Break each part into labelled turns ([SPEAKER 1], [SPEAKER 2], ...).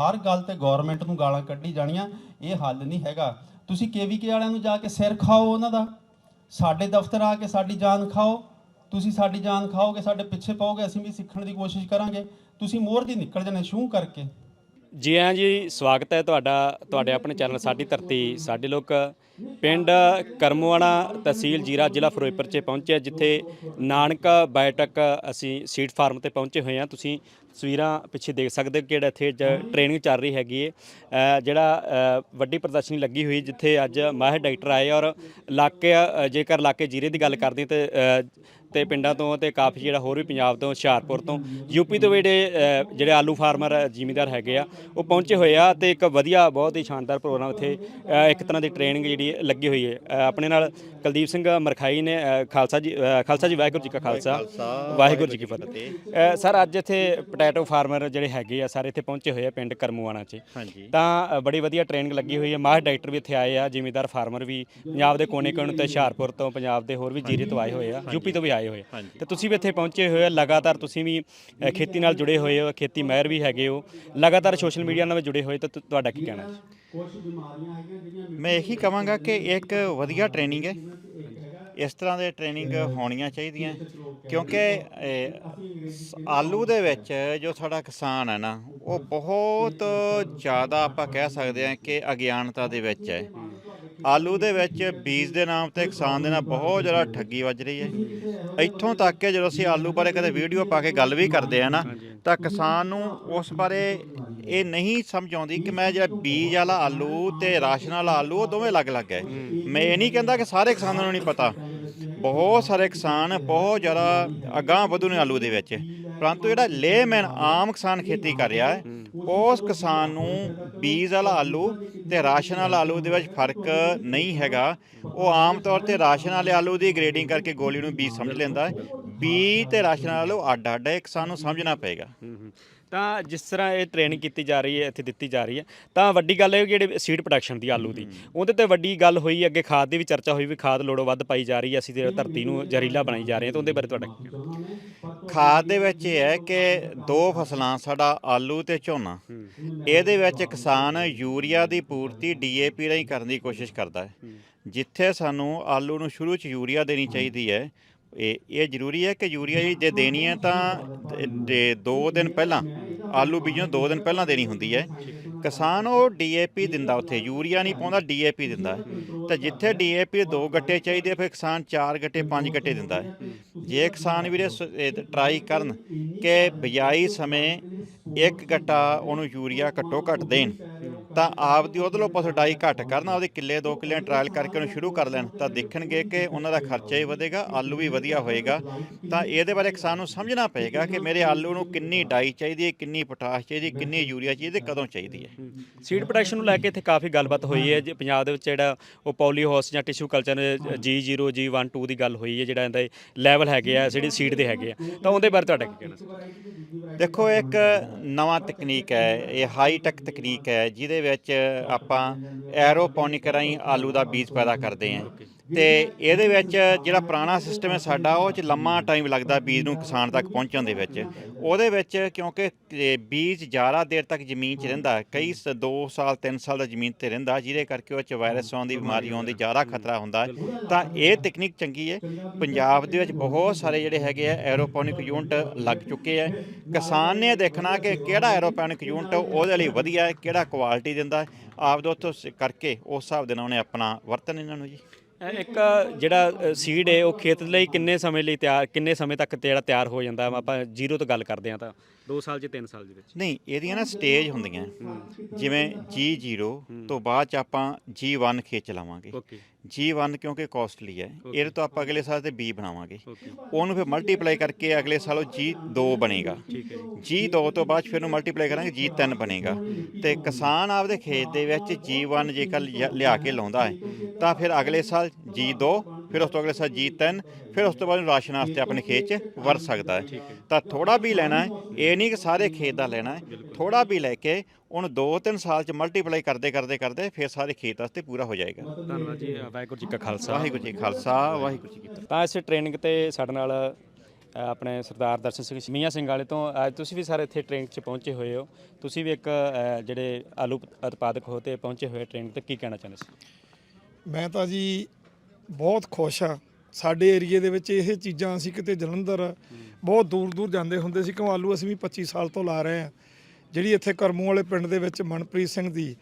[SPEAKER 1] ਹਰ ਗੱਲ ਤੇ ਗਵਰਨਮੈਂਟ ਨੂੰ ਗਾਲਾਂ ਕੱਢੀ ਜਾਣੀਆਂ, ਇਹ ਹੱਲ ਨਹੀਂ ਹੈਗਾ। ਤੁਸੀਂ ਕੇਵੀਕੇ ਵਾਲਿਆਂ ਨੂੰ ਜਾ ਕੇ ਸਿਰ ਖਾਓ ਉਹਨਾਂ ਦਾ। ਸਾਡੇ ਦਫ਼ਤਰ ਆ ਕੇ ਸਾਡੀ ਜਾਨ ਖਾਓ। ਤੁਸੀਂ ਸਾਡੀ ਜਾਨ ਖਾਓਗੇ, ਸਾਡੇ ਪਿੱਛੇ ਪਾਓਗੇ, ਅਸੀਂ ਵੀ ਸਿੱਖਣ ਦੀ ਕੋਸ਼ਿਸ਼ ਕਰਾਂਗੇ। ਤੁਸੀਂ ਮੋਰ ਦੀ ਨਿਕਲ ਜਾਣੇ ਸ਼ੂ ਕਰਕੇ।
[SPEAKER 2] ਜੀ ਹਾਂ ਜੀ, ਸਵਾਗਤ ਹੈ ਤੁਹਾਡਾ, ਤੁਹਾਡੇ ਆਪਣੇ ਚੈਨਲ ਸਾਡੀ ਧਰਤੀ, ਸਾਡੇ ਲੋਕ ਪਿੰਡ ਕਰਮਵਾਣਾ ਤਹਿਸੀਲ ਜੀਰਾ ਜ਼ਿਲ੍ਹਾ ਫਿਰੋਜ਼ਪੁਰ 'ਚ ਪਹੁੰਚਿਆ, ਜਿੱਥੇ ਨਾਨਕ ਬਾਇਓਟੈਕ ਅਸੀਂ ਸੀਡ ਫਾਰਮ ਤੇ ਪਹੁੰਚੇ ਹੋਏ ਹਾਂ। ਤੁਸੀਂ ਤਸਵੀਰਾਂ ਪਿੱਛੇ ਦੇਖ ਸਕਦੇ ਹੋ ਕਿ ਜਿਹੜਾ ਇੱਥੇ ਟ੍ਰੇਨਿੰਗ ਚੱਲ ਰਹੀ ਹੈਗੀ ਹੈ ਜਿਹੜਾ ਵੱਡੀ ਪ੍ਰਦਰਸ਼ਨੀ ਲੱਗੀ ਹੋਈ ਜਿੱਥੇ ਅੱਜ ਮਾਹਿਰ ਡਾਕਟਰ ਆਏ ਔਰ ਇਲਾਕੇ ਜੇਕਰ ਇਲਾਕੇ ਜੀਰੇ ਦੀ ਗੱਲ ਕਰਦੇ ਤੇ ਤੇ ਪਿੰਡਾਂ ਤੋਂ ਤੇ ਕਾਫੀ ਜਿਹੜਾ ਹੋਰ ਵੀ ਪੰਜਾਬ ਤੋਂ ਹੁਸ਼ਿਆਰਪੁਰ ਤੋਂ ਯੂਪੀ ਤੋਂ ਵੀ ਜਿਹੜੇ ਜਿਹੜੇ ਆਲੂ ਫਾਰਮਰ ਜ਼ਿਮੀਂਦਾਰ ਹੈਗੇ ਆ ਉਹ ਪਹੁੰਚੇ ਹੋਏ ਆ ਤੇ ਇੱਕ ਵਧੀਆ ਬਹੁਤ ਹੀ ਸ਼ਾਨਦਾਰ ਪ੍ਰੋਗਰਾਮ ਇੱਥੇ ਇੱਕ ਤਰ੍ਹਾਂ ਦੀ ਟ੍ਰੇਨਿੰਗ ਜਿਹੜੀ ਲੱਗੀ ਹੋਈ ਹੈ। ਆਪਣੇ ਨਾਲ ਕੁਲਦੀਪ ਸਿੰਘ ਮਰਖਾਈ ਨੇ ਖਾਲਸਾ ਜੀ ਖਾਲਸਾ ਜੀ ਵਾਹਿਗੁਰੂ ਜੀ ਕਾ ਖਾਲਸਾ। ਵਾਹਿਗੁਰੂ ਜੀ ਕੀ ਫਤਿਹ। ਸਰ ਅੱਜ ਇੱਥੇ ਪੋਟੈਟੋ ਫਾਰਮਰ ਜਿਹੜੇ ਹੈਗੇ ਆ ਸਾਰੇ ਇੱਥੇ ਪਹੁੰਚੇ ਹੋਏ ਆ ਪਿੰਡ ਕਰਮੂਆਣਾ 'ਚ। ਤਾਂ ਬੜੀ ਵਧੀਆ ਟ੍ਰੇਨਿੰਗ ਲੱਗੀ ਹੋਈ ਹੈ। ਮਾਹਰ ਡਾਕਟਰ ਵੀ ਇੱਥੇ ਆਏ ਆ ਜ਼ਿਮੀਂਦਾਰ ਫਾਰਮਰ ਵੀ ਪੰਜਾਬ ਦੇ ਕੋਨੇ-ਕੋਨੇ ਤੇ ਹੁਸ਼ਿਆਰਪੁਰ ਤੋਂ ਪੰਜਾਬ ਦੇ ਹੋਰ ਵੀ ਜੀਰੇ ਤੋਂ ਆਏ ਹੋਏ ਆ ਯੂਪੀ ਤੋਂ ਵੀ ਆਏ ਹੋਏ।
[SPEAKER 3] ਹਾਂਜੀ।
[SPEAKER 2] ਤੇ ਤੁਸੀਂ ਵੀ ਇੱਥੇ ਪਹੁੰਚੇ ਹੋਏ ਹੋ ਲਗਾਤਾਰ ਤੁਸੀਂ ਵੀ ਅ, ਖੇਤੀ ਨਾਲ ਜੁੜੇ ਹੋਏ ਹੋ ਖੇਤੀ ਮਾਹਿਰ ਵੀ ਹੈਗੇ ਹੋ। ਲਗਾਤਾਰ ਸੋਸ਼ਲ ਮੀਡੀਆ ਨਾਲ ਵੀ ਜੁੜੇ ਹੋਏ ਤਾਂ ਤੁ- ਤੁਹਾਡਾ ਕੀ ਕਹਿਣਾ ਹੈ?
[SPEAKER 3] ਮੈਂ ਇਹੀ ਕਹਾਂਗਾ ਕਿ ਇੱਕ ਵਧੀਆ ਟ੍ਰੇਨਿੰਗ ਹੈ। ਇਸ ਤਰ੍ਹਾਂ ਦੇ ਟ੍ਰੇਨਿੰਗ ਹੋਣੀਆਂ ਚਾਹੀਦੀਆਂ ਕਿਉਂਕਿ ਇਹ, ਸ- ਆਲੂ ਦੇ ਵਿੱਚ ਜੋ ਸਾਡਾ ਕਿਸਾਨ ਹੈ ਨਾ ਉਹ ਬਹੁਤ ਜ਼ਿਆਦਾ ਆਪਾਂ ਕਹਿ ਸਕਦੇ ਹਾਂ ਕਿ ਅਗਿਆਨਤਾ ਦੇ ਵਿੱਚ ਹੈ। ਆਲੂ ਦੇ ਵਿੱਚ ਬੀਜ ਦੇ ਨਾਮ ਤੇ ਕਿਸਾਨ ਦੇ ਨਾਲ ਬਹੁਤ ਜ਼ਿਆਦਾ ਠੱਗੀ ਵੱਜ ਰਹੀ ਹੈ ਇੱਥੋਂ ਤੱਕ ਕਿ ਜਦੋਂ ਅਸੀਂ ਆਲੂ ਬਾਰੇ ਕਦੇ ਵੀਡੀਓ ਪਾ ਕੇ ਗੱਲ ਵੀ ਕਰਦੇ ਆ ਨਾ, ਤਾਂ ਕਿਸਾਨ ਨੂੰ ਉਸ ਬਾਰੇ ਇਹ ਨਹੀਂ ਸਮਝ ਆਉਂਦੀ ਕਿ ਮੈਂ ਜਿਹੜਾ ਬੀਜ ਵਾਲਾ ਆਲੂ ਤੇ ਰਾਸ਼ਨ ਵਾਲਾ ਆਲੂ, ਉਹ ਦੋਵੇਂ ਅਲੱਗ-ਅਲੱਗ ਹੈ। ਮੈਂ ਇਹ ਨਹੀਂ ਕਹਿੰਦਾ ਕਿ ਸਾਰੇ ਕਿਸਾਨਾਂ ਨੂੰ ਨਹੀਂ ਪਤਾ। ਬਹੁਤ ਸਾਰੇ ਕਿਸਾਨ ਬਹੁਤ ਜ਼ਿਆਦਾ ਅਗਾਂਹ ਵਧੂ ਨੇ ਆਲੂ ਦੇ ਵਿੱਚ। ਪਰੰਤੂ ਜਿਹੜਾ ਲੇਮੈਨ ਆਮ ਕਿਸਾਨ ਖੇਤੀ ਕਰ ਰਿਹਾ ਹੈ, ਉਸ ਕਿਸਾਨ ਨੂੰ ਬੀਜ ਵਾਲਾ ਆਲੂ ਤੇ ਰਾਸ਼ਨ ਵਾਲਾ ਆਲੂ ਦੇ ਵਿੱਚ ਫ਼ਰਕ ਨਹੀਂ ਹੈਗਾ। ਉਹ ਆਮ ਤੌਰ ਤੇ ਰਾਸ਼ਨ ਵਾਲੇ ਆਲੂ ਦੀ ਗ੍ਰੇਡਿੰਗ ਕਰਕੇ ਗੋਲੀ ਨੂੰ ਬੀਜ ਸਮਝ ਲੈਂਦਾ ਹੈ। ਬੀਜ ਤੇ ਰਾਸ਼ਨ ਵਾਲਾ ਆਲੂ ਅੱਡ ਅੱਡ ਹੈ ਕਿਸਾਨ ਨੂੰ ਸਮਝਣਾ ਪਏਗਾ।
[SPEAKER 2] ਤਾਂ ਜਿਸ ਤਰ੍ਹਾਂ ਇਹ ਟ੍ਰੇਨਿੰਗ ਕੀਤੀ ਜਾ ਰਹੀ ਹੈ ਇੱਥੇ ਦਿੱਤੀ ਜਾ ਰਹੀ ਹੈ ਤਾਂ ਵੱਡੀ ਗੱਲ ਇਹ ਕਿ ਜਿਹੜੇ ਸੀਡ ਪ੍ਰੋਡਕਸ਼ਨ ਦੀ ਆਲੂ ਦੀ ਉਹਦੇ ਤੇ ਵੱਡੀ ਗੱਲ ਹੋਈ ਅੱਗੇ ਖਾਦ ਦੀ ਵੀ ਚਰਚਾ ਹੋਈ ਵੀ ਖਾਦ ਲੋੜੋਂ ਵੱਧ ਪਾਈ ਜਾ ਰਹੀ ਹੈ ਅਸੀਂ ਤੇ ਧਰਤੀ ਨੂੰ ਜ਼ਹਿਰੀਲਾ ਬਣਾਈ ਜਾ ਰਹੇ ਹਾਂ ਤਾਂ ਉਹਦੇ ਬਾਰੇ ਤੁਹਾਡਾ?
[SPEAKER 3] ਖਾਦ ਦੇ ਵਿੱਚ ਇਹ ਹੈ ਕਿ ਦੋ ਫਸਲਾਂ ਸਾਡਾ ਆਲੂ ਤੇ ਝੋਨਾ ਇਹਦੇ ਵਿੱਚ ਕਿਸਾਨ ਯੂਰੀਆ ਦੀ ਪੂਰਤੀ ਡੀਏਪੀ ਰਾਹੀਂ ਕਰਨ ਦੀ ਕੋਸ਼ਿਸ਼ ਕਰਦਾ ਹੈ। ਜਿੱਥੇ ਸਾਨੂੰ ਆਲੂ ਨੂੰ ਸ਼ੁਰੂ ਚ ਯੂਰੀਆ ਦੇਣੀ ਚਾਹੀਦੀ ਹੈ ਇਹ ਇਹ ਜ਼ਰੂਰੀ ਹੈ ਕਿ ਯੂਰੀਆ ਜੀ ਜੇ ਦੇਣੀ ਹੈ ਤਾਂ ਦੇ 2 ਦਿਨ ਪਹਿਲਾਂ, ਆਲੂ ਬੀਜੋਂ ਤੋਂ 2 ਦਿਨ ਪਹਿਲਾਂ ਦੇਣੀ ਹੁੰਦੀ ਹੈ ਕਿਸਾਨ ਉਹ ਡੀਏਪੀ ਦਿੰਦਾ ਉੱਥੇ, ਯੂਰੀਆ ਨਹੀਂ ਪਾਉਂਦਾ, ਡੀਏਪੀ ਦਿੰਦਾ ਹੈ। ਤਾਂ ਜਿੱਥੇ ਡੀਏਪੀ ਦੋ ਗੱਟੇ ਚਾਹੀਦੇ, ਫਿਰ ਕਿਸਾਨ ਚਾਰ ਗੱਟੇ, ਪੰਜ ਗੱਟੇ ਦਿੰਦਾ ਜੇ ਕਿਸਾਨ ਵੀਰੇ ਟਰਾਈ ਕਰਨ ਕਿ ਬਿਜਾਈ ਸਮੇਂ ਇੱਕ ਗੱਟਾ ਉਹਨੂੰ ਯੂਰੀਆ ਘੱਟੋ ਘੱਟ ਦੇਣ ਤਾਂ ਆਪਦੀ ਉਹਦੇ ਪਾਸੋਂ ਡਾਈ ਘੱਟ ਕਰਨ ਆਪਦੇ ਕਿੱਲੇ ਦੋ ਕਿੱਲੇ ਟਰਾਇਲ ਕਰਕੇ ਉਹਨੂੰ ਸ਼ੁਰੂ ਕਰ ਲੈਣ। ਤਾਂ ਦੇਖਣਗੇ ਕਿ ਉਹਨਾਂ ਦਾ ਖਰਚਾ ਹੀ ਵਧੇਗਾ ਆਲੂ ਵੀ ਵਧੀਆ ਹੋਏਗਾ। ਤਾਂ ਇਹਦੇ ਬਾਰੇ ਕਿਸਾਨ ਨੂੰ ਸਮਝਣਾ ਪਏਗਾ ਕਿ ਮੇਰੇ ਆਲੂ ਨੂੰ ਕਿੰਨੀ ਡਾਈ ਚਾਹੀਦੀ ਹੈ ਕਿੰਨੀ ਪੋਟਾਸ਼ ਚਾਹੀਦੀ ਕਿੰਨੀ ਯੂਰੀਆ ਚਾਹੀਦੀ ਹੈ ਕਦੋਂ ਚਾਹੀਦੀ ਹੈ।
[SPEAKER 2] ਸੀਡ ਪ੍ਰੋਡਕਸ਼ਨ ਨੂੰ ਲੈ ਕੇ ਇੱਥੇ ਕਾਫੀ ਗੱਲਬਾਤ ਹੋਈ ਹੈ। ਜੇ ਪੰਜਾਬ ਦੇ ਵਿੱਚ ਜਿਹੜਾ ਉਹ ਪੌਲੀ ਹਾਊਸ ਜਾਂ ਟਿਸ਼ੂ ਕਲਚਰ G0 G1 2 ਦੀ ਗੱਲ ਹੋਈ ਹੈ ਜਿਹੜਾ ਇਹਦਾ ਲੈਵਲ ਹੈਗੇ ਆ ਜਿਹੜੀ ਸੀਡ ਦੇ ਹੈਗੇ ਆ। ਤਾਂ ਉਹਦੇ ਬਾਰੇ ਤੁਹਾਡਾ ਕੀ ਕਹਿਣਾ?
[SPEAKER 3] ਦੇਖੋ ਇੱਕ ਨਵਾਂ ਤਕਨੀਕ ਹੈ ਇਹ ਹਾਈ ਟੈਕ ਤਕਨੀਕ ਹੈ ਜਿਹਦੇ ਵਿੱਚ ਆਪਾਂ ਐਰੋਪੋਨਿਕ ਰਾਹੀਂ ਆਲੂ ਦਾ ਬੀਜ ਪੈਦਾ ਕਰਦੇ ਹਾਂ। ਤੇ ਇਹਦੇ ਵਿੱਚ ਜਿਹੜਾ ਪੁਰਾਣਾ ਸਿਸਟਮ ਹੈ ਸਾਡਾ ਉਹ ਚ ਲੰਮਾ ਟਾਈਮ ਲੱਗਦਾ ਬੀਜ ਨੂੰ ਕਿਸਾਨ ਤੱਕ ਪਹੁੰਚਣ ਦੇ ਵਿੱਚ। ਉਹਦੇ ਵਿੱਚ ਕਿਉਂਕਿ ਬੀਜ ਜ਼ਿਆਦਾ ਦੇਰ ਤੱਕ ਜ਼ਮੀਨ 'ਚ ਰਹਿੰਦਾ ਹੈ, ਕਈ 2 ਸਾਲ 3 ਸਾਲ ਦਾ ਜ਼ਮੀਨ ਤੇ ਰਹਿੰਦਾ ਜਿਹਦੇ ਕਰਕੇ ਉਹ ਚ ਵਾਇਰਸ ਆਉਣ ਦੀ ਬਿਮਾਰੀ ਆਉਣ ਦੀ ਜ਼ਿਆਦਾ ਖਤਰਾ ਹੁੰਦਾ। ਤਾਂ ਇਹ ਤਕਨੀਕ ਚੰਗੀ ਹੈ। ਪੰਜਾਬ ਦੇ ਵਿੱਚ ਬਹੁਤ ਸਾਰੇ ਜਿਹੜੇ ਹੈਗੇ ਆ ਐਰੋਪੋਨਿਕ ਯੂਨਿਟ ਲੱਗ ਚੁੱਕੇ ਆ। ਕਿਸਾਨ ਨੇ ਦੇਖਣਾ ਕਿ ਕਿਹੜਾ ਐਰੋਪੋਨਿਕ ਯੂਨਿਟ ਉਹਦੇ ਲਈ ਵਧੀਆ ਹੈ ਕਿਹੜਾ ਕੁਆਲਿਟੀ ਦਿੰਦਾ ਹੈ। ਆਪਦੇ ਉੱਥੋਂ ਸ- ਕਰਕੇ ਉਸ ਹਿਸਾਬ ਦੇ ਨਾਲ ਉਹਨੇ ਆਪਣਾ ਵਰਤਨ ਇਹਨਾਂ ਨੂੰ ਜੀ।
[SPEAKER 2] ਇੱਕ ਜਿਹੜਾ ਸੀਡ ਹੈ ਉਹ ਖੇਤ ਲਈ ਕਿੰਨੇ ਸਮੇਂ ਲਈ ਤਿਆਰ, ਕਿੰਨੇ ਸਮੇਂ ਤੱਕ ਜਿਹੜਾ ਤਿਆਰ ਹੋ ਜਾਂਦਾ? ਆਪਾਂ ਜ਼ੀਰੋ ਤੋਂ ਗੱਲ ਕਰਦੇ ਹਾਂ ਤਾਂ। 2 ਸਾਲ 'ਚ 3 ਸਾਲ ਦੇ ਵਿੱਚ?
[SPEAKER 3] ਨਹੀਂ ਇਹਦੀਆਂ ਨਾ ਸਟੇਜ ਹੁੰਦੀਆਂ। ਜਿਵੇਂ G0 ਤੋਂ ਬਾਅਦ ਚ ਆਪਾਂ G1 ਖੇਤ ਚਲਾਵਾਂਗੇ
[SPEAKER 2] ਓਕੇ।
[SPEAKER 3] G1 ਕਿਉਂਕਿ ਕਾਸਟਲੀ ਹੈ। ਇਹਦੇ ਤੋਂ ਆਪਾਂ ਅਗਲੇ ਸਾਲ ਤੇ B ਬਣਾਵਾਂਗੇ। ਉਹਨੂੰ ਫਿਰ ਮਲਟੀਪਲਾਈ ਕਰਕੇ ਅਗਲੇ ਸਾਲ ਉਹ G2 ਬਣੇਗਾ।
[SPEAKER 2] ਠੀਕ ਹੈ
[SPEAKER 3] G2 ਤੋਂ ਬਾਅਦ ਫਿਰ ਨੂੰ ਮਲਟੀਪਲਾਈ ਕਰਾਂਗੇ G3 ਬਣੇਗਾ। ਤੇ ਕਿਸਾਨ ਆਪਦੇ ਖੇਤ ਦੇ ਵਿੱਚ G1 ਜੇਕਰ ਲਿਆ ਕੇ ਲਾਉਂਦਾ ਹੈ ਤਾਂ ਫਿਰ ਅਗਲੇ ਸਾਲ G2 ਫਿਰ ਉਸ ਤੋਂ ਅਗਲੇ ਸਾਲ G3 ਫਿਰ ਉਸ ਤੋਂ ਬਾਅਦ ਰਾਸ਼ਨ ਵਾਸਤੇ ਆਪਣੇ ਖੇਤ 'ਚ ਵਰਤ ਸਕਦਾ ਹੈ। ਤਾਂ ਥੋੜਾ ਵੀ ਲੈਣਾ ਹੈ ਇਹ ਨਹੀਂ ਕਿ ਸਾਰੇ ਖੇਤ ਦਾ ਲੈਣਾ ਹੈ ਥੋੜਾ ਵੀ ਲੈ ਕੇ ਉਹਨੂੰ 2-3 ਸਾਲ 'ਚ ਮਲਟੀਪਲਾਈ ਕਰਦੇ ਕਰਦੇ ਕਰਦੇ ਫਿਰ ਸਾਰੇ ਖੇਤ ਵਾਸਤੇ ਪੂਰਾ ਹੋ ਜਾਏਗਾ।
[SPEAKER 2] ਧੰਨਵਾਦ ਜੀ ਵਾਹਿਗੁਰੂ ਜੀ ਕਾ ਖਾਲਸਾ।
[SPEAKER 3] ਵਾਹਿਗੁਰੂ ਜੀ ਕਾ ਖਾਲਸਾ ਵਾਹਿਗੁਰੂ ਜੀ ਕੀ ਫਤਿਹ।
[SPEAKER 2] ਤਾਂ ਇਸ ਟ੍ਰੇਨਿੰਗ ਤੇ ਸਾਡੇ ਨਾਲ ਆਪਣੇ ਸਰਦਾਰ ਦਰਸ਼ਨ ਸਿੰਘ ਮੀਆਂ ਸਿੰਘ ਵਾਲੇ ਤੋਂ ਅੱਜ ਤੁਸੀਂ ਵੀ ਸਾਰੇ ਇੱਥੇ ਟ੍ਰੇਨ 'ਚ ਪਹੁੰਚੇ ਹੋਏ ਹੋ। ਤੁਸੀਂ ਵੀ ਇੱਕ ਜਿਹੜੇ ਆਲੂ ਉਤਪਾਦਕ ਹੋ ਤੇ ਪਹੁੰਚੇ ਹੋਏ ਟ੍ਰੇਨ ਤੇ ਕੀ ਕਹਿਣਾ ਚਾਹੁੰਦੇ ਸੀ?
[SPEAKER 4] ਮੈਂ ਤਾਂ ਜੀ ਬਹੁਤ ਖੁਸ਼ ਆ ਸਾਡੇ ਏਰੀਏ ਦੇ ਵਿੱਚ ਇਹ ਚੀਜ਼ਾਂ ਅਸੀਂ ਕਿਤੇ ਜਲੰਧਰ ਬਹੁਤ ਦੂਰ ਦੂਰ ਜਾਂਦੇ ਹੁੰਦੇ ਸੀ। ਕਿਉਂ ਆਲੂ ਅਸੀਂ ਵੀ 25 ਸਾਲ ਤੋਂ ਲਾ ਰਹੇ ਆ ਜਿਹੜੀ ਇੱਥੇ ਕਰਮੂ ਵਾਲੇ ਪਿੰਡ ਦੇ ਵਿੱਚ ਮਨਪ੍ਰੀਤ ਸਿੰਘ ਦੀ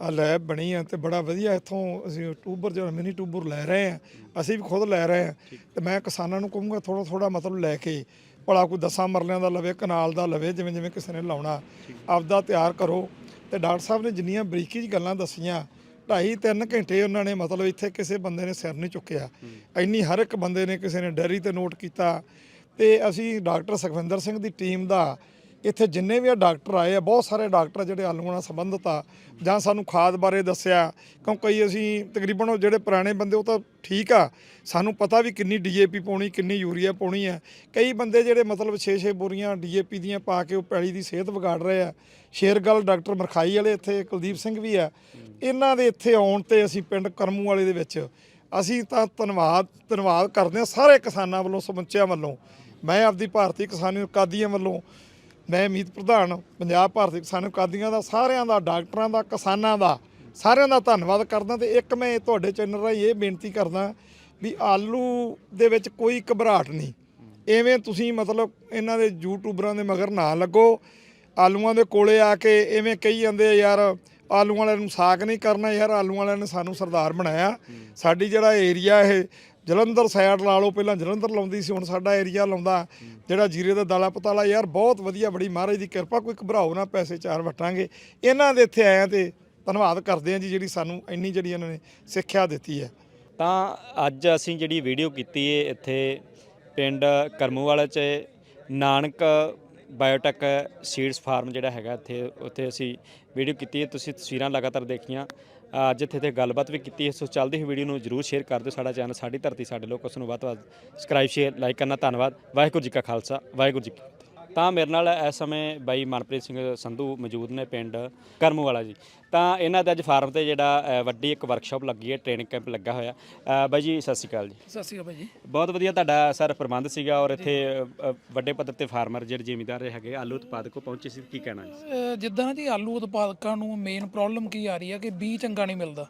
[SPEAKER 4] ਆ ਲੈਬ ਬਣੀ ਆ ਤੇ ਬੜਾ ਵਧੀਆ ਇੱਥੋਂ ਅਸੀਂ ਟੂਬਰ ਜਿਹੜਾ ਮਿਨੀ ਟੂਬਰ ਲੈ ਰਹੇ ਆ ਅਸੀਂ ਵੀ ਖੁਦ ਲੈ ਰਹੇ ਆ ਤੇ ਮੈਂ ਕਿਸਾਨਾਂ ਨੂੰ ਕਹੂੰਗਾ ਥੋੜਾ ਥੋੜਾ ਮਤਲਬ ਲੈ ਕੇ ਭਲਾ ਕੋਈ ਦਸਾਂ ਮਰਲਿਆਂ ਦਾ ਲਵੇ ਕਨਾਲ ਦਾ ਲਵੇ ਜਿਵੇਂ ਜਿਵੇਂ ਕਿਸੇ ਨੇ ਲਾਉਣਾ। ਆਪਦਾ ਤਿਆਰ ਕਰੋ। ਤੇ ਡਾਕਟਰ ਸਾਹਿਬ ਨੇ ਜਿੰਨੀਆਂ ਬਰੀਕੀ 'ਚ ਗੱਲਾਂ ਦੱਸੀਆਂ ਢਾਈ ਤਿੰਨ ਘੰਟੇ ਉਹਨਾਂ ਨੇ ਮਤਲਬ ਇੱਥੇ ਕਿਸੇ ਬੰਦੇ ਨੇ ਸਿਰ ਨਹੀਂ ਚੁੱਕਿਆ। ਇੰਨੀ ਹਰ ਇੱਕ ਬੰਦੇ ਨੇ ਕਿਸੇ ਨੇ ਡੈਰੀ ਤੇ ਨੋਟ ਕੀਤਾ। ਤੇ ਅਸੀਂ ਡਾਕਟਰ ਸੁਖਵਿੰਦਰ ਸਿੰਘ ਦੀ ਟੀਮ ਦਾ ਇੱਥੇ ਜਿੰਨੇ ਵੀ ਆ ਡਾਕਟਰ ਆਏ ਆ, ਬਹੁਤ ਸਾਰੇ ਡਾਕਟਰ ਜਿਹੜੇ ਆਲੂਆਂ ਨਾਲ ਸੰਬੰਧਿਤ ਆ, ਜਾਂ ਸਾਨੂੰ ਖਾਦ ਬਾਰੇ ਦੱਸਿਆ ਕਿਉਂਕਿ ਕਈ ਅਸੀਂ ਤਕਰੀਬਨ ਉਹ ਜਿਹੜੇ ਪੁਰਾਣੇ ਬੰਦੇ ਉਹ ਤਾਂ ਠੀਕ ਆ, ਸਾਨੂੰ ਪਤਾ ਵੀ ਕਿੰਨੀ ਡੀਏਪੀ ਪਾਉਣੀ, ਕਿੰਨੀ ਯੂਰੀਆ ਪਾਉਣੀ ਆ। ਕਈ ਬੰਦੇ ਜਿਹੜੇ ਮਤਲਬ 6-6 ਬੋਰੀਆਂ ਡੀਏਪੀ ਦੀਆਂ ਪਾ ਕੇ ਉਹ ਪੈਲੀ ਦੀ ਸਿਹਤ ਵਿਗਾੜ ਰਹੇ ਆ। ਸ਼ੇਰਗਲ ਡਾਕਟਰ ਮਰਖਾਈ ਵਾਲੇ ਇੱਥੇ, ਕੁਲਦੀਪ ਸਿੰਘ ਵੀ ਆ। ਇਹਨਾਂ ਦੇ ਇੱਥੇ ਆਉਣ ਤੇ ਅਸੀਂ ਪਿੰਡ ਕਰਮੂ ਵਾਲੇ ਦੇ ਵਿੱਚ, ਅਸੀਂ ਤਾਂ ਧੰਨਵਾਦ ਧੰਨਵਾਦ ਕਰਦੇ ਹਾਂ ਸਾਰੇ ਕਿਸਾਨਾਂ ਵੱਲੋਂ, ਸਮੁੱਚਿਆਂ ਵੱਲੋਂ। ਮੈਂ ਆਪਦੀ ਭਾਰਤੀ ਕਿਸਾਨੀ ਕਾਦੀਆਂ ਵੱਲੋਂ ਮੈਂ ਮੀਤ ਪ੍ਰਧਾਨ, ਪੰਜਾਬ ਭਾਰਤੀ ਕਿਸਾਨ ਕਾਦੀਆਂ ਦਾ, ਸਾਰਿਆਂ ਦਾ, ਡਾਕਟਰਾਂ ਦਾ, ਕਿਸਾਨਾਂ ਦਾ, ਸਾਰਿਆਂ ਦਾ ਧੰਨਵਾਦ ਕਰਦਾ ਤੇ ਇੱਕ ਮੈਂ ਤੁਹਾਡੇ ਚੈਨਲ ਰਾਹੀਂ ਇਹ ਬੇਨਤੀ ਕਰਦਾ ਵੀ ਆਲੂ ਦੇ ਵਿੱਚ ਕੋਈ ਘਬਰਾਹਟ ਨਹੀਂ। ਐਵੇਂ ਤੁਸੀਂ ਮਤਲਬ ਇਹਨਾਂ ਦੇ ਯੂਟਿਊਬਰਾਂ ਦੇ ਮਗਰ ਨਾ ਲੱਗੋ। ਆਲੂਆਂ ਦੇ ਕੋਲੇ ਆ ਕੇ ਐਵੇਂ ਕਹੀ ਜਾਂਦੇ ਯਾਰ ਆਲੂ ਵਾਲਿਆਂ ਨੂੰ ਸਾਕ ਨਹੀਂ ਕਰਨਾ, ਯਾਰ ਆਲੂ ਵਾਲਿਆਂ ਨੇ ਸਾਨੂੰ ਸਰਦਾਰ ਬਣਾਇਆ। ਸਾਡੀ ਜਿਹੜਾ ਏਰੀਆ ਇਹ ਜਲੰਧਰ ਸਾਈਡ ਲਾ ਲਓ, ਪਹਿਲਾਂ ਜਲੰਧਰ ਲਾਉਂਦੀ ਸੀ, ਹੁਣ ਸਾਡਾ ਏਰੀਆ ਲਾਉਂਦਾ। ਜਿਹੜਾ ਜੀਰੇ ਦਾ ਦਾਲਾ ਪਤਾਲਾ, ਯਾਰ ਬਹੁਤ ਵਧੀਆ, ਬੜੀ ਮਹਾਰਾਜ ਦੀ ਕਿਰਪਾ, ਕੋਈ ਘਬਰਾਓ ਨਾ, ਪੈਸੇ ਚਾਰ ਵਟਾਂਗੇ। ਇਹਨਾਂ ਦੇ ਇੱਥੇ ਆਇਆ ਤੇ ਧੰਨਵਾਦ ਕਰਦੇ ਹਾਂ ਜੀ, ਜਿਹੜੀ ਸਾਨੂੰ ਇੰਨੀ ਜਿਹੜੀ ਇਹਨਾਂ ਨੇ ਸਿੱਖਿਆ ਦਿੱਤੀ ਹੈ।
[SPEAKER 2] ਤਾਂ ਅੱਜ ਅਸੀਂ ਜਿਹੜੀ ਵੀਡੀਓ ਕੀਤੀ ਹੈ ਇੱਥੇ ਪਿੰਡ ਕਰਮੂਵਾਲਾ 'ਚ, ਨਾਨਕ ਬਾਇਓਟੈਕ ਸੀਡਸ ਫਾਰਮ ਜਿਹੜਾ ਹੈਗਾ ਇੱਥੇ ਉੱਥੇ ਅਸੀਂ ਵੀਡੀਓ ਕੀਤੀ ਹੈ ਤੁਸੀਂ ਤਸਵੀਰਾਂ ਲਗਾਤਾਰ ਦੇਖੀਆਂ। ਅ, ਜਿੱਥੇ ਤੇ ਗੱਲਬਾਤ ਵੀ ਕੀਤੀ ਹੈ ਸੋ ਚੱਲਦੀ ਹੋਈ ਵੀਡੀਓ ਨੂੰ ਜਰੂਰ ਸ਼ੇਅਰ ਕਰ ਦਿਓ ਸਾਡਾ ਚੈਨਲ ਸਾਡੀ ਧਰਤੀ ਸਾਡੇ ਲੋਕ ਉਸ ਨੂੰ ਵੱਧ ਤੋਂ ਵੱਧ ਸਬਸਕ੍ਰਾਈਬ ਸ਼ੇਅਰ ਲਾਈਕ ਕਰਨਾ ਧੰਨਵਾਦ। ਵਾਹਿਗੁਰੂ ਜੀ ਕਾ ਖਾਲਸਾ ਵਾਹਿਗੁਰੂ ਜੀ ਕੀ ਫਤਿਹ। ਤਾਂ ਮੇਰੇ ਨਾਲ ਇਸ ਸਮੇਂ ਬਾਈ ਮਨਪ੍ਰੀਤ ਸਿੰਘ ਸੰਧੂ ਮੌਜੂਦ ਨੇ ਪਿੰਡ ਕਰਮੂਵਾਲਾ ਜੀ। ਤਾਂ ਇਹਨਾਂ ਦੇ ਅੱਜ ਫਾਰਮ ਤੇ ਜਿਹੜਾ ਵੱਡੀ ਇੱਕ ਵਰਕਸ਼ਾਪ ਲੱਗੀ ਹੈ ਟ੍ਰੇਨਿੰਗ ਕੈਂਪ ਲੱਗਾ ਹੋਇਆ। ਬਾਈ ਜੀ ਸਤਿ ਸ਼੍ਰੀ ਅਕਾਲ ਜੀ।
[SPEAKER 5] ਸਤਿ ਸ਼੍ਰੀ ਅਕਾਲ ਭਾਈ ਜੀ।
[SPEAKER 2] ਬਹੁਤ ਵਧੀਆ ਤੁਹਾਡਾ ਸਰ ਪ੍ਰਬੰਧ ਸੀਗਾ ਔਰ ਇੱਥੇ ਵੱਡੇ ਪੱਧਰ ਤੇ ਫਾਰਮਰ ਜਿਹੜੇ ਜ਼ਿਮੀਂਦਾਰ ਹੈਗੇ ਆਲੂ ਉਤਪਾਦਕ ਉਹ ਪਹੁੰਚੇ ਸੀ ਕੀ ਕਹਿਣਾ ਜੀ?
[SPEAKER 5] ਜਿੱਦਾਂ ਜੀ ਆਲੂ ਉਤਪਾਦਕਾਂ ਨੂੰ ਮੇਨ ਪ੍ਰੋਬਲਮ ਕੀ ਆ ਰਹੀ ਹੈ ਕਿ ਬੀਜ ਚੰਗਾ ਨਹੀਂ ਮਿਲਦਾ।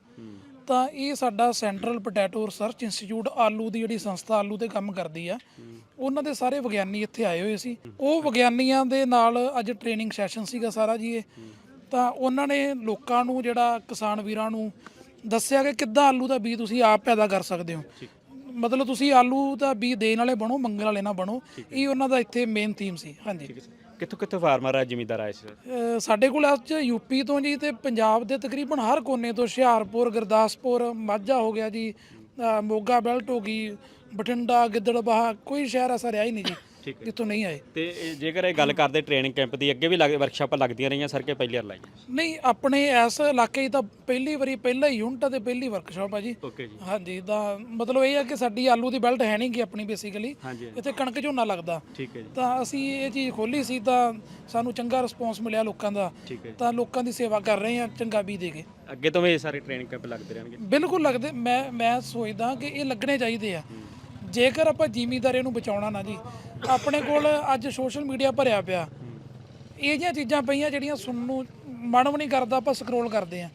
[SPEAKER 5] ਤਾਂ ਇਹ ਸਾਡਾ ਸੈਂਟਰਲ ਪੋਟੈਟੋ ਰਿਸਰਚ ਇੰਸਟੀਚਿਊਟ ਆਲੂ ਦੀ ਜਿਹੜੀ ਸੰਸਥਾ ਆਲੂ ਤੇ ਕੰਮ ਕਰਦੀ ਆ ਉਹਨਾਂ ਦੇ ਸਾਰੇ ਵਿਗਿਆਨੀ ਇੱਥੇ ਆਏ ਹੋਏ ਸੀ। ਉਹ ਵਿਗਿਆਨੀਆਂ ਦੇ ਨਾਲ ਅੱਜ ਟ੍ਰੇਨਿੰਗ ਸੈਸ਼ਨ ਸੀਗਾ ਸਾਰਾ ਜੀ ਇਹ। ਤਾਂ ਉਹਨਾਂ ਨੇ ਲੋਕਾਂ ਨੂੰ ਜਿਹੜਾ ਕਿਸਾਨ ਵੀਰਾਂ ਨੂੰ ਦੱਸਿਆ ਕਿ ਕਿੱਦਾਂ ਆਲੂ ਦਾ ਬੀਜ ਤੁਸੀਂ ਆਪ ਪੈਦਾ ਕਰ ਸਕਦੇ ਹੋ। ਮਤਲਬ ਤੁਸੀਂ ਆਲੂ ਦਾ ਬੀਜ ਦੇਣ ਵਾਲੇ ਬਣੋ ਮੰਗਣ ਵਾਲੇ ਨਾ ਬਣੋ। ਇਹ ਉਹਨਾਂ ਦਾ ਇੱਥੇ ਮੇਨ ਥੀਮ ਸੀ। ਹਾਂਜੀ।
[SPEAKER 2] ਕਿੱਥੋਂ ਕਿੱਥੋਂ ਫਾਰਮਰ ਆ ਜ਼ਿਮੀਂਦਾਰ ਆਏ ਸੀ?
[SPEAKER 5] ਅਹ ਸਾਡੇ ਕੋਲ ਅੱਜ ਯੂਪੀ ਤੋਂ ਜੀ ਤੇ ਪੰਜਾਬ ਦੇ ਤਕਰੀਬਨ ਹਰ ਕੋਨੇ ਤੋਂ ਹੁਸ਼ਿਆਰਪੁਰ, ਗੁਰਦਾਸਪੁਰ, ਮਾਝਾ ਹੋ ਗਿਆ ਜੀ, ਅਹ ਮੋਗਾ ਬੈਲਟ ਹੋ ਗਈ, ਬਠਿੰਡਾ, ਗਿੱਦੜਬਾਹਾ, ਕੋਈ ਸ਼ਹਿਰ ਐਸਾ ਰਿਹਾ ਹੀ ਨਹੀਂ ਜੀ। ਜਿੱਥੋਂ ਨਹੀਂ ਆਏ।
[SPEAKER 2] ਤੇ ਇਹ ਜੇਕਰ ਇਹ ਗੱਲ ਕਰਦੇ ਟ੍ਰੇਨਿੰਗ ਕੈਂਪ ਦੀ ਅੱਗੇ ਵੀ ਲੱਗ ਵਰਕਸ਼ਾਪਾਂ ਲੱਗਦੀਆਂ ਰਹੀਆਂ ਸਰ ਕੇ ਪਹਿਲੀ ਵਾਰ ਲਾਈਆਂ?
[SPEAKER 5] ਨਹੀਂ ਆਪਣੇ ਇਸ ਇਲਾਕੇ 'ਚ ਤਾਂ ਪਹਿਲੀ ਵਾਰੀ ਪਹਿਲਾ ਯੂਨਿਟ ਤੇ ਪਹਿਲੀ ਵਰਕਸ਼ਾਪ ਆ ਜੀ।
[SPEAKER 2] ਓਕੇ ਜੀ।
[SPEAKER 5] ਹਾਂਜੀ ਤਾਂ ਮਤਲਬ ਇਹ ਆ ਕਿ ਸਾਡੀ ਆਲੂ ਦੀ ਬੈਲਟ ਹੈ ਨਹੀਂ ਗੀ ਆਪਣੀ ਬੇਸਿਕਲੀ
[SPEAKER 2] ਹਾਂਜੀ
[SPEAKER 5] ਇੱਥੇ ਕਣਕ ਝੋਨਾ ਲੱਗਦਾ।
[SPEAKER 2] ਠੀਕ ਹੈ ਜੀ।
[SPEAKER 5] ਤਾਂ ਅਸੀਂ ਇਹ ਚੀਜ਼ ਖੋਲੀ ਸੀ ਤਾਂ ਸਾਨੂੰ ਚੰਗਾ ਰਿਸਪੌਂਸ ਮਿਲਿਆ ਲੋਕਾਂ ਦਾ।
[SPEAKER 2] ਠੀਕ ਹੈ
[SPEAKER 5] ਤਾਂ ਲੋਕਾਂ ਦੀ ਸੇਵਾ ਕਰ ਰਹੇ ਹਾਂ ਚੰਗਾ ਵੀ ਦੇ ਕੇ।
[SPEAKER 2] ਅੱਗੇ ਤੋਂ ਵੀ ਇਹ ਸਾਰੇ ਟ੍ਰੇਨਿੰਗ ਕੈਂਪ ਲੱਗਦੇ ਰਹਿਣਗੇ?
[SPEAKER 5] ਬਿਲਕੁਲ ਲੱਗਦੇ। ਮੈਂ ਮੈਂ ਸੋਚਦਾ ਕਿ ਇਹ ਲੱਗਣੇ ਚਾਹੀਦੇ ਆ। ਜੇਕਰ ਆਪਾਂ ਜ਼ਿਮੀਂਦਾਰੇ ਨੂੰ ਬਚਾਉਣਾ ਨਾ ਜੀ ਆਪਣੇ ਕੋਲ ਅੱਜ ਸੋਸ਼ਲ ਮੀਡੀਆ ਭਰਿਆ ਪਿਆ। ਇਹ ਜਿਹੀਆਂ ਚੀਜ਼ਾਂ ਪਈਆਂ ਜਿਹੜੀਆਂ ਸੁਣਨ ਨੂੰ ਮਨ ਵੀ ਨਹੀਂ ਕਰਦਾ ਆਪਾਂ ਸਕਰੋਲ ਕਰਦੇ ਆ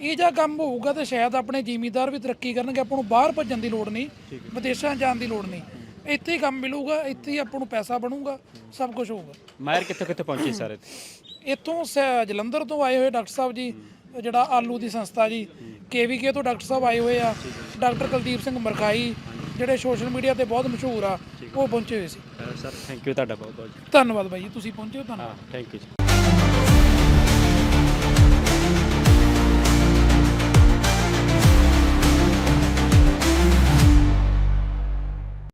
[SPEAKER 5] ਇਹ ਜਿਹਾ ਕੰਮ ਹੋਊਗਾ ਤੇ ਸ਼ਾਇਦ ਆਪਣੇ ਜ਼ਿਮੀਂਦਾਰ ਵੀ ਤਰੱਕੀ ਕਰਨਗੇ ਆਪਾਂ ਨੂੰ ਬਾਹਰ ਭੱਜਣ ਦੀ ਲੋੜ ਨਹੀਂ ਵਿਦੇਸ਼ਾਂ ਜਾਣ ਦੀ ਲੋੜ ਨਹੀਂ। ਇੱਥੇ ਹੀ ਕੰਮ ਮਿਲੂਗਾ ਇੱਥੇ ਹੀ ਆਪਾਂ ਨੂੰ ਪੈਸਾ ਬਣੂਗਾ ਸਭ ਕੁਝ ਹੋਊਗਾ।
[SPEAKER 2] ਮਾਇਰ ਕਿੱਥੋਂ ਕਿੱਥੋਂ ਪਹੁੰਚੇ ਸਾਰੇ ਇੱਥੇ?
[SPEAKER 5] ਜਲੰਧਰ ਤੋਂ ਆਏ ਹੋਏ ਡਾਕਟਰ ਸਾਹਿਬ ਜੀ ਜਿਹੜਾ ਆਲੂ ਦੀ ਸੰਸਥਾ ਜੀ ਕੇਵੀਕੇ ਤੋਂ ਡਾਕਟਰ ਸਾਹਿਬ ਆਏ ਹੋਏ ਆ। ਡਾਕਟਰ ਕੁਲਦੀਪ ਸਿੰਘ ਮਰਖਾਈ ਜਿਹੜੇ ਸੋਸ਼ਲ ਮੀਡੀਆ ਤੇ ਬਹੁਤ ਮਸ਼ਹੂਰ ਆ ਉਹ ਪਹੁੰਚੇ ਹੋਏ ਸੀ।
[SPEAKER 2] ਸਰ ਥੈਂਕ ਯੂ ਤੁਹਾਡਾ ਬਹੁਤ ਬਹੁਤ
[SPEAKER 5] ਧੰਨਵਾਦ ਬਾਈ ਜੀ ਤੁਸੀਂ ਪਹੁੰਚੇ ਹੋ ਧੰਨਵਾਦ।
[SPEAKER 2] ਹਾਂ ਥੈਂਕ ਯੂ